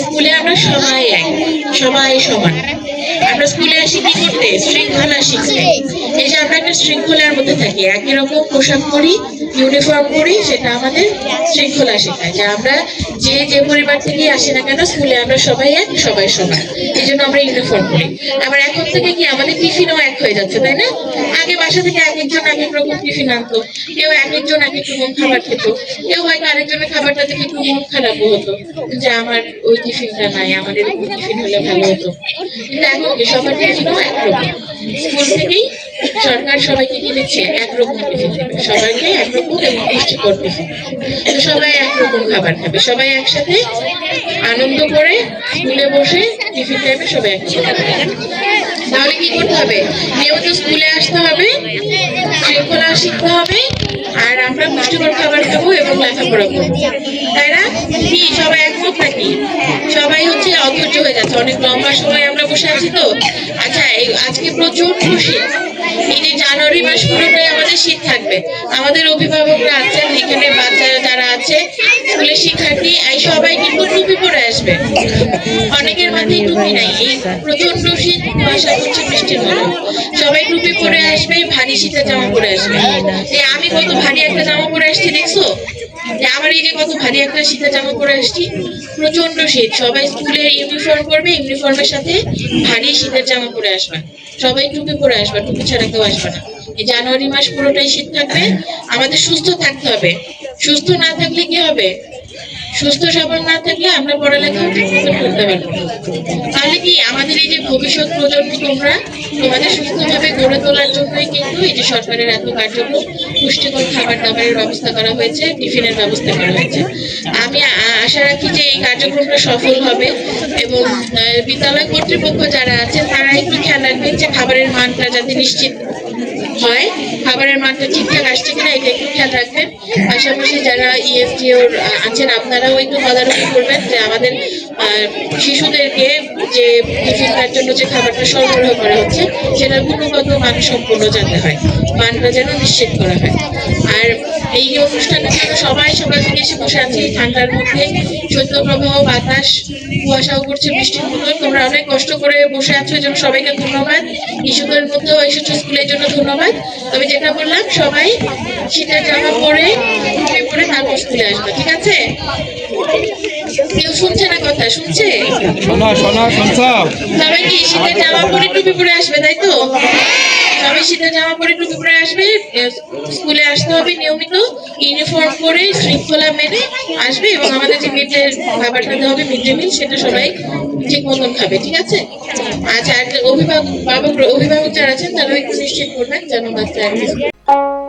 স্কুলে আমরা সবাই এক, সবাই সমান। আমরা স্কুলে আসি কি করতে শৃঙ্খলা শিখতে। এই যে আমরা একটা শৃঙ্খলার মধ্যে থাকি, একই রকম পোশাক পরি ইউনিফর্ম পরি সেটা আমাদের শৃঙ্খলা শেখায়। যে আমরা যে যে পরিবার থেকে আসি না কেন, স্কুলে আমরা সবাই এক, সবাই সমান। এই জন্য আমরা ইউনিফর্ম পরি। আবার এখন থেকে কি আমাদের টিফিনও এক হয়ে যাচ্ছে, তাই না? আগে বাসা থেকে এক একজন এক এক রকম টিফিন আনতো। কেউ এক একজন এক এক রকম খাবার খেত। কেউ হয়তো আরেকজনের খাবারটা থেকে একটু মন খারাপও হতো। যে আমার ওই টিফিনটা নাই, আমাদের টিফিন হলে ভালো হতো। কিন্তু এখন সবার টিফিনও একরকম স্কুল থেকেই সরকার সবাইকে কি দিচ্ছে একরকম টিফিন দেবে সবাইকে একরকম এবং পুষ্টিকর টিফিন সবাই একরকম খাবার খাবে। সবাই একসাথে আনন্দ করে স্কুলে বসে টিফিন টাইমে সবাই একসাথে। তাহলে কি করতে হবে? নিয়মিত স্কুলে আসতে হবে, শৃঙ্খলা শিখতে হবে, আর আমরা পুষ্টিকর খাবার খাব এবং লেখাপড়া করব। তাই না? কি? সবাই একমত নাকি? সবাই হচ্ছে অধৈর্য হয়ে যাচ্ছে। অনেক লম্বা সময় আমরা বসে আছি তো। আচ্ছা আজকে প্রচুর খুশি। এই জানুয়ারি মাস পুরোটাই আমাদের শীত থাকবে। আমাদের অভিভাবকরা আছেন, এখানে বাচ্চারা যারা আছে, স্কুলের শিক্ষার্থী সবাই কিন্তু টুপি আসবে। অনেকের মাথায় টুপি নাই। এই প্রচণ্ড শীত কুয়াশা হচ্ছে বৃষ্টির মতো। সবাই টুপি পরে আসবে, ভারী শীতের জামা পরে আসবে। এই আমি কত ভারী একটা জামা পরে আসছি, দেখছ? আমার এই যে কত ভারী একটা শীতের জামা পরে আসছি। প্রচণ্ড শীত। সবাই স্কুলে ইউনিফর্ম করবে ইউনিফর্মের সাথে ভারী শীতের জামা পরে আসবে। সবাই টুপি পরে আসবে, টুপি ছাড়া কেউ আসবে না। এই জানুয়ারি মাস পুরোটাই শীত থাকবে। আমাদের সুস্থ থাকতে হবে। সুস্থ না থাকলে কি হবে? সুস্থ সবল না থাকলে আমরা পড়ালেখা করতে পারব। তাহলে কি আমাদের এই যে ভবিষ্যৎ প্রজন্ম তোমরা তোমাদের সুস্থভাবে গড়ে তোলার জন্যই কিন্তু এই যে সরকারের এত কার্যক্রম, পুষ্টিকর খাবার দাবারের ব্যবস্থা করা হয়েছে, টিফিনের ব্যবস্থা করা হয়েছে আমি আশা রাখি যে এই কার্যক্রমটা সফল হবে এবং বিদ্যালয় কর্তৃপক্ষ যারা আছে তারা একটু খেয়াল রাখবেন যে খাবারের মানটা যাতে নিশ্চিত হয়, খাবারের মানটা ঠিকঠাক আসছে কিনা এটা একটু খেয়াল রাখবেন পাশাপাশি যারা E ইএফটিওর আছেন, আপনারাও একটু তদারকি করবেন যে আমাদের শিশুদেরকে যে টিফিনটার জন্য যে খাবারটা সরবরাহ করা হচ্ছে সেটার গুণগত মান সম্পূর্ণ যাতে হয়, মানটা যেন নিশ্চিত করা হয়। আর এই অনুষ্ঠানের জন্য সবাই সকাল থেকে এসে বসে আছে, ঠান্ডার মধ্যে শৈত্যপ্রবাহ বাতাস, কুয়াশাও করছে বৃষ্টির মতো তোমরা অনেক কষ্ট করে বসে আছো এই জন্য সবাইকে ধন্যবাদ। শিশুদের মধ্যেও এসেছ, স্কুলের জন্য ধন্যবাদ। তবে যেটা বললাম, সবাই শীতের জামা পরে তারপর স্কুলে আসবে ঠিক আছে? কেউ শুনছে না কথা শুনছে? শোনা শোনা শুনছ? সবাই কি শীতের জামা পরে টুপি পরে আসবে তাই তো? সবাই শীতের জামা পরে টুপি পরে আসবে স্কুলে আসতে হবে নিয়মিত ইউনিফর্ম পরে শৃঙ্খলা মেনে আসবে এবং আমাদের যে মিড ডে দেওয়া হবে মিড ডে মিল সেটা সবাই ঠিক মতন খাবে ঠিক আছে? আচ্ছা আর অভিভাবক অভিভাবক যারা আছেন তারাও একটু নিশ্চিত করবেন যেন বাচ্চা